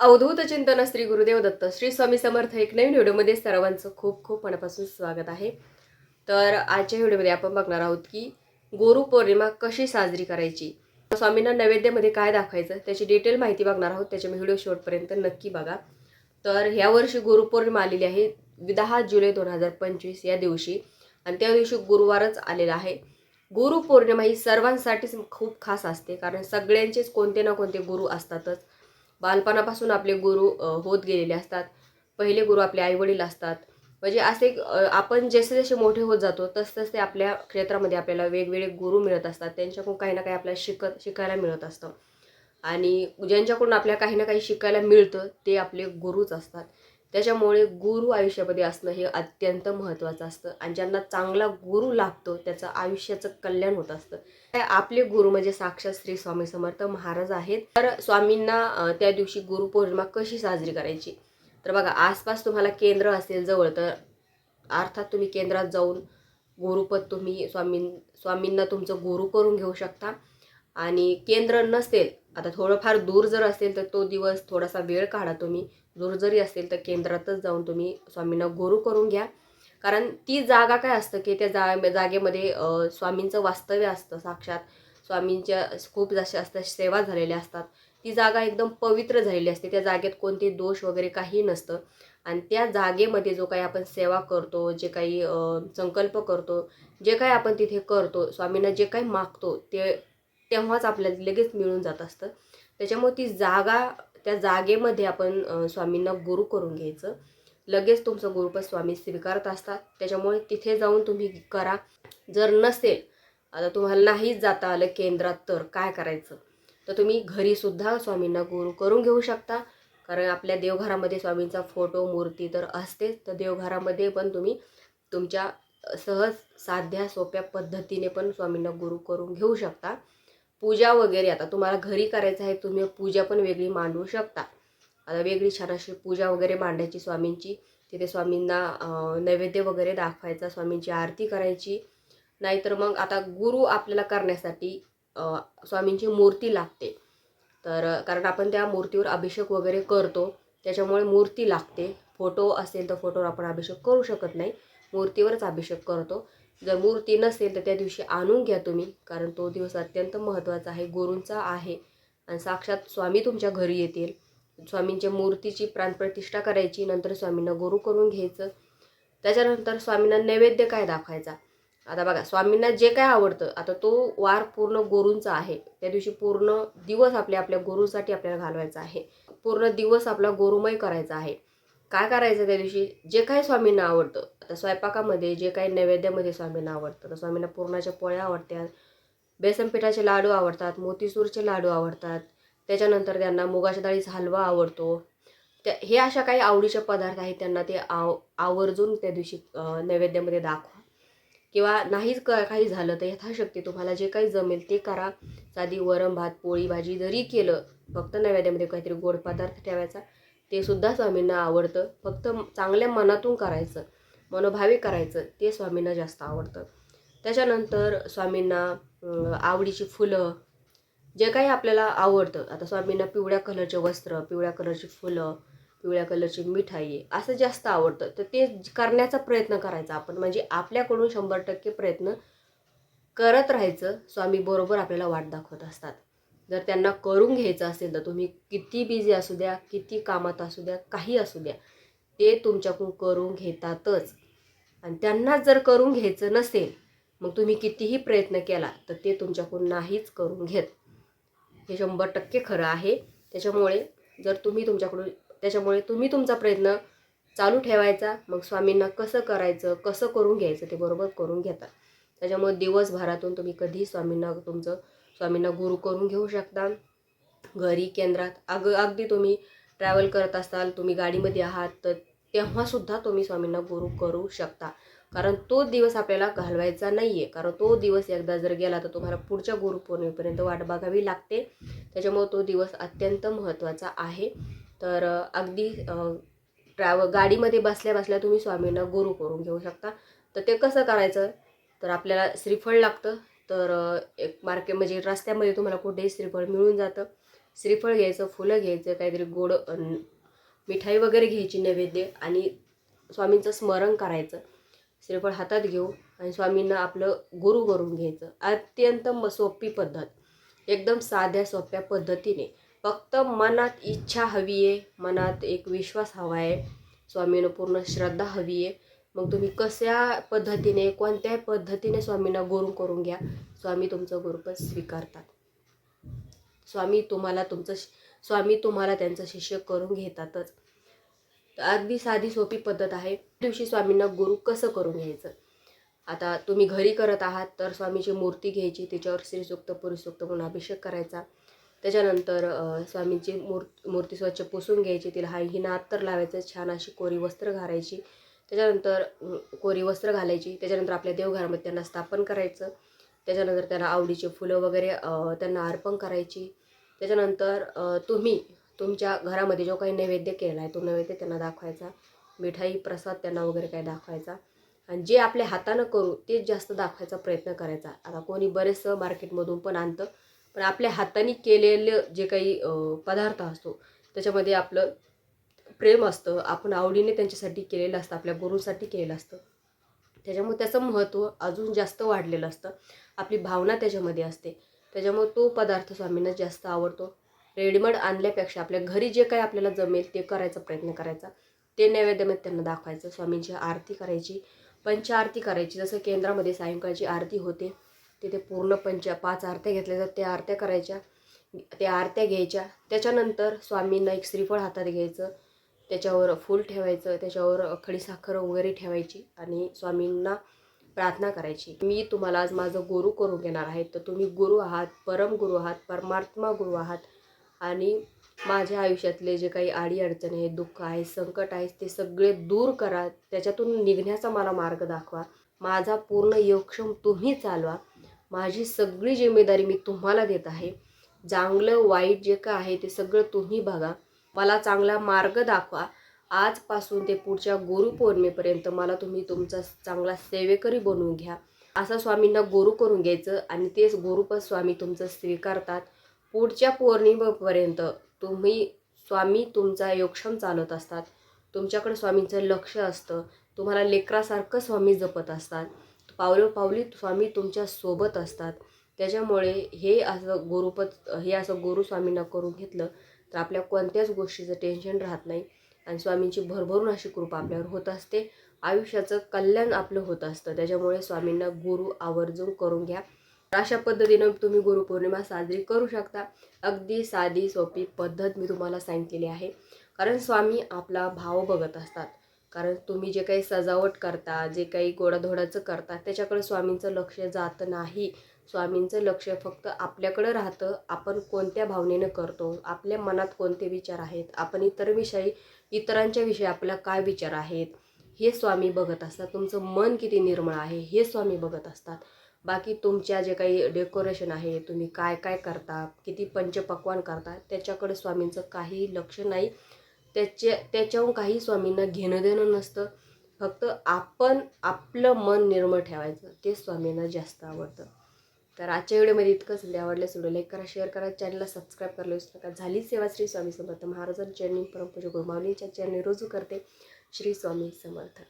अवधूत चिंतन श्री गुरुदेव दत्त श्री स्वामी समर्थ एक नवीन व्हिडिओमध्ये सर्वांचं खूप खूप मनापासून स्वागत आहे. तर आजच्या व्हिडिओमध्ये आपण बघणार आहोत की गुरुपौर्णिमा कशी साजरी करायची? स्वामींना नैवेद्यामध्ये काय दाखवायचं त्याची डिटेल माहिती बघणार आहोत त्याच्या व्हिडिओ शेवटपर्यंत नक्की बघा. तर ह्या वर्षी गुरुपौर्णिमा आलेली आहे दहा जुलै दोन हजार पंचवीस या दिवशी आणि त्या दिवशी गुरुवारच आलेला आहे. गुरुपौर्णिमा ही सर्वांसाठीच खूप खास असते कारण सगळ्यांचेच कोणते ना कोणते गुरु असतातच. बालपणापासून आपले गुरु होत गेलेले असतात. पहिले गुरु आपले आईवडील असतात. म्हणजे असे आपण जसे जसे मोठे होत जातो तसतसे आपल्या क्षेत्रामध्ये आपल्याला वेगवेगळे गुरु मिळत असतात. त्यांच्याकडून काही ना काही आपल्याला शिकत शिकायला मिळत असतं. आणि ज्यांच्याकडून आपल्याला काही ना काही शिकायला मिळतं ते आपले गुरुच असतात. त्याच्यामुळे गुरु आयुष्यामध्ये असणं हे अत्यंत महत्त्वाचं असतं. आणि ज्यांना चांगला गुरु लाभतो त्याचं आयुष्याचं कल्याण होत असतं. आपले गुरु म्हणजे साक्षात श्री स्वामी समर्थ महाराज आहेत. तर स्वामींना त्या दिवशी गुरुपौर्णिमा कशी साजरी करायची? तर बघा आसपास तुम्हाला केंद्र असेल जवळ तर अर्थात तुम्ही केंद्रात जाऊन गुरुपद तुम्ही स्वामीं स्वामींना तुमचं गुरु करून घेऊ शकता. आणि केंद्र नसेल आता थोडंफार दूर जर असेल तर तो दिवस थोडासा वेळ काढा तुम्ही. दूर जरी असेल तर केंद्रातच जाऊन तुम्ही स्वामींना गुरु करून घ्या. कारण ती जागा काय असतं की त्या जा जागेमध्ये स्वामींचं वास्तव्य असतं साक्षात. स्वामींच्या खूप जशा असतात सेवा झालेल्या असतात. ती जागा एकदम पवित्र झालेली असते. त्या जागेत कोणते दोष वगैरे काही नसतं. आणि त्या जागेमध्ये जो काही आपण सेवा करतो जे काही संकल्प करतो जे काही आपण तिथे करतो स्वामींना जे काही मागतो ते तेव्हाच आपल्याला लगेच मिळून जात असतं. त्याच्यामुळे ती जागा त्या जागेमध्ये आपण स्वामींना गुरु करून घ्यायचं. लगेच तुमचं गुरुपद स्वामी स्वीकारत असतात. त्याच्यामुळे तिथे जाऊन तुम्ही करा. जर नसेल आता तुम्हाला नाहीच जाता आलं केंद्रात तर काय करायचं? तर तुम्ही घरीसुद्धा स्वामींना गुरु करून घेऊ शकता. कारण आपल्या देवघरामध्ये स्वामींचा फोटो मूर्ती तर असतेच. तर देवघरामध्ये पण तुम्ही तुमच्या सहज साध्या सोप्या पद्धतीने पण स्वामींना गुरु करून घेऊ शकता. पूजा वगैरे आता तुम्हाला घरी करायचं आहे तुम्ही पूजा पण वेगळी मांडू शकता. आता वेगळी छान अशी पूजा वगैरे मांडायची स्वामींची. तिथे स्वामींना नैवेद्य वगैरे दाखवायचा स्वामींची आरती करायची. नाहीतर मग आता गुरु आपल्याला करण्यासाठी स्वामींची मूर्ती लागते. तर कारण आपण त्या मूर्तीवर अभिषेक वगैरे करतो. त्याच्यामुळे मूर्ती लागते. फोटो असेल तर फोटोवर आपण अभिषेक करू शकत नाही. मूर्तीवरच अभिषेक करतो. जर मूर्ती नसेल तर त्या दिवशी आणून घ्या तुम्ही कारण तो दिवस अत्यंत महत्त्वाचा आहे गुरूंचा आहे. आणि साक्षात स्वामी तुमच्या घरी येतील. स्वामींच्या मूर्तीची प्राणप्रतिष्ठा करायची नंतर स्वामींना गुरु करून घ्यायचं. त्याच्यानंतर स्वामींना नैवेद्य काय दाखवायचा? आता बघा स्वामींना जे काय आवडतं आता तो वार पूर्ण गुरूंचा आहे. त्या दिवशी पूर्ण दिवस आपल्या आपल्या गुरूसाठी आपल्याला घालवायचा आहे. पूर्ण दिवस आपला गुरुमय करायचा आहे. काय करायचं त्या दिवशी? जे काही स्वामींना आवडतं. आता स्वयंपाकामध्ये जे काही नैवेद्यामध्ये स्वामींना आवडतं. तर स्वामींना पुरणाच्या पोळ्या आवडतात बेसन पिठाचे लाडू आवडतात मोतीसूरचे लाडू आवडतात. त्याच्यानंतर त्यांना मुगाच्या डाळीचा हलवा आवडतो. त्या हे अशा काही आवडीचे पदार्थ आहेत त्यांना ते आव आवर्जून त्या दिवशी नैवेद्यामध्ये दाखवा. किंवा नाहीच क काही झालं तर यथाशक्ती तुम्हाला जे काही जमेल ते करा. साधी वरण भात पोळी भाजी जरी केलं फक्त नैवेद्यामध्ये काहीतरी गोड पदार्थ ठेवायचा. ते सुद्धा स्वामींना आवडतं. फक्त चांगल्या मनातून करायचं मनोभावी करायचं ते स्वामींना जास्त आवडतं. त्याच्यानंतर स्वामींना आवडीची फुलं जे काही आपल्याला आवडतं. आता स्वामींना पिवळ्या कलरचे वस्त्र पिवळ्या कलरची फुलं पिवळ्या कलरची मिठाई असं जास्त आवडतं. तर ते करण्याचा प्रयत्न करायचा आपण. म्हणजे आपल्याकडून शंभर टक्के प्रयत्न करत राहायचं. स्वामी बरोबर आपल्याला वाट दाखवत असतात. जर त्यांना करून घ्यायचं असेल तर तुम्ही किती बिझी असू द्या किती कामात असू द्या काही असू द्या ते तुमच्याकडून करून घेतातच. आणि त्यांनाच जर करून घ्यायचं नसेल मग तुम्ही कितीही प्रयत्न केला तर ते तुमच्याकडून नाहीच करून घेत. हे शंभर टक्के खरं आहे. त्याच्यामुळे जर तुम्ही तुमच्याकडून त्याच्यामुळे तुम्ही तुमचा प्रयत्न चालू ठेवायचा मग स्वामींना कसं करायचं कसं करून घ्यायचं ते बरोबर करून घेतात त्याच्यामुळे दिवसभरातून तुम्ही कधीही स्वामींना तुमचं स्वामींना गुरु करून घेऊ शकता. घरी केंद्रात अग अगदी तुम्ही ट्रॅव्हल करत असाल तुम्ही गाडीमध्ये आहात तर तेव्हासुद्धा तुम्ही स्वामींना गुरु करू शकता. कारण तो दिवस आपल्याला घालवायचा नाही आहे कारण तो दिवस एकदा जर गेला तर तुम्हाला पुढच्या गुरुपौर्णिमेपर्यंत वाट बघावी लागते. त्याच्यामुळे तो दिवस अत्यंत महत्त्वाचा आहे. तर अगदी ट्रॅव्ह गाडीमध्ये बसल्या बसल्या तुम्ही स्वामींना गुरु करून घेऊ शकता. तर ते कसं करायचं? तर आपल्याला श्रीफळ लागतं. तर एक मार्केट म्हणजे रस्त्यामध्ये तुम्हाला कुठेही श्रीफळ मिळून जातं. श्रीफळ घ्यायचं फुलं घ्यायचं काहीतरी गोड मिठाई वगैरे घ्यायची नैवेद्य आणि स्वामींचं स्मरण करायचं. श्रीफळ हातात घेऊ आणि स्वामींना आपलं गुरु करून घ्यायचं. अत्यंत म सोपी पद्धत. एकदम साध्या सोप्या पद्धतीने. फक्त मनात इच्छा हवी आहे. मनात एक विश्वास हवा आहे. स्वामीनं पूर्ण श्रद्धा हवी आहे. मग तुम्ही कशा पद्धतीने कोणत्याही पद्धतीने स्वामींना गुरु करून घ्या स्वामी तुमचं गुरुपद स्वीकारतात. स्वामी तुम्हाला तुमचं स्वामी तुम्हाला त्यांचं शिष्य करून घेतातच. अगदी साधी सोपी पद्धत आहे. दिवशी स्वामींना गुरु कसं करून घ्यायचं? आता तुम्ही घरी करत आहात तर स्वामीची मूर्ती घ्यायची त्याच्यावर स्त्रीसुक्त पुरुषसुक्त म्हणून अभिषेक करायचा. त्याच्यानंतर स्वामींची मूर् मूर्ती स्वच्छ पुसून घ्यायची तिला हा हिना अत्तर लावायचं छान अशी कोरी वस्त्र घालायची. त्याच्यानंतर कोरी वस्त्र घालायची त्याच्यानंतर आपल्या देवघरामध्ये त्यांना स्थापन करायचं त्याच्यानंतर त्यांना आवडीचे फुलं वगैरे त्यांना अर्पण करायची त्याच्यानंतर तुम्ही तुमच्या घरामध्ये जो काही नैवेद्य केला आहे तो नैवेद्य त्यांना दाखवायचा मिठाई प्रसाद त्यांना वगैरे काही दाखवायचा आणि जे आपल्या हातानं करू तेच जास्त दाखवायचा प्रयत्न करायचा. आता कोणी बरेचसं मार्केटमधून पण आणतं पण आपल्या हाताने केलेलं जे काही पदार्थ असतो त्याच्यामध्ये आपलं प्रेम असतं आपण आवडीने त्यांच्यासाठी केलेलं असतं आपल्या गुरूंसाठी केलेलं असतं. त्याच्यामुळे त्याचं महत्त्व अजून जास्त वाढलेलं असतं. आपली भावना त्याच्यामध्ये असते. त्याच्यामुळे तो पदार्थ स्वामींना जास्त आवडतो. रेडीमेड आणल्यापेक्षा आपल्या घरी जे काही आपल्याला जमेल ते करायचा प्रयत्न करायचा. ते नैवेद्यामध्ये त्यांना दाखवायचं. स्वामींची आरती करायची. पंच आरती करायची. जसं केंद्रामध्ये सायंकाळची आरती होते तिथे पूर्ण पंच पाच आरत्या घेतल्या जातात. त्या आरत्या करायच्या. त्या आरत्या घ्यायच्या. त्याच्यानंतर स्वामींना एक श्रीफळ हातात घ्यायचं. त्याच्यावर फूल ठेवायचं त्याच्यावर खडीसाखर वगैरे ठेवायची आणि स्वामींना प्रार्थना करायची. मी तुम्हाला आज माझं गुरु करून घेणार आहे. तर तुम्ही गुरु आहात परम गुरु आहात परमात्मा गुरु आहात आणि माझ्या आयुष्यातले जे काही अडीअडचणी आहेत दुःख आहे संकट आहे ते सगळे दूर करा. त्याच्यातून निघण्याचा मला मार्ग दाखवा. माझा पूर्ण योगक्षम तुम्ही चालवा. माझी सगळी जिम्मेदारी मी तुम्हाला देत आहे. चांगलं वाईट जे काय आहे ते सगळं तुम्ही बघा. मला चांगला मार्ग दाखवा. आजपासून ते पुढच्या गुरुपौर्णिमेपर्यंत मला तुम्ही तुमचा चांगला सेवेकरी बनवून घ्या. असं स्वामींना गुरु करून घ्यायचं आणि तेच गुरुपद स्वामी तुमचं स्वीकारतात. पुढच्या पौर्णिमेपर्यंत तुम्ही स्वामी तुमचा योगक्षम चालवत असतात. तुमच्याकडे स्वामींचं लक्ष असतं. तुम्हाला लेकरासारखं स्वामी जपत असतात. पावलोपावली स्वामी तुमच्यासोबत असतात. त्याच्यामुळे हे असं गुरुपद हे असं गुरु स्वामींना करून घेतलं तर आपल्या कोणत्याच गोष्टीचं टेन्शन राहत नाही. आणि स्वामींची भरभरून अशी कृपा आपल्यावर होत असते. आयुष्याचं कल्याण आपलं होत असतं. त्याच्यामुळे स्वामींना गुरु आवर्जून करून घ्या. अशा पद्धतीनं तुम्ही गुरुपौर्णिमा साजरी करू शकता. अगदी साधी सोपी पद्धत मी तुम्हाला सांगितलेली आहे. कारण स्वामी आपला भाव बघत असतात. कारण तुम्ही जे काही सजावट करता जे काही गोडाधोडाचं करता त्याच्याकडे स्वामींचं लक्ष जात नाही. स्वामींचं लक्ष फक्त आपल्याकडं राहतं. आपण कोणत्या भावनेनं करतो? आपल्या मनात कोणते विचार आहेत? आपण इतर विषयी इतरांच्या विषयी आपला काय विचार आहेत? हे स्वामी बघत असतात. तुमचं मन किती निर्मळ आहे हे स्वामी बघत असतात. बाकी तुमच्या जे काही डेकोरेशन आहे तुम्ही काय काय करता? किती पंचपक्वान करता? त्याच्याकडे स्वामींचं काही लक्ष नाही. त्याच्या त्याच्याहून काही स्वामींना घेणं देणं नसतं. फक्त आपण आपलं मन निर्मळ ठेवायचं ते स्वामींना जास्त आवडतं. तर आजच्या व्हिडिओमध्ये इतकंच व्हिडिओ आवडल्यास व्हिडिओ लाईक करा शेअर करा चॅनलला सबस्क्राईब करायला विसरू नका. झाली सेवा श्री स्वामी समर्थ. महाराजांच्या चरणी परमपूज गुरुमाऊलींच्या चरणी रोजू करते श्री स्वामी समर्थ.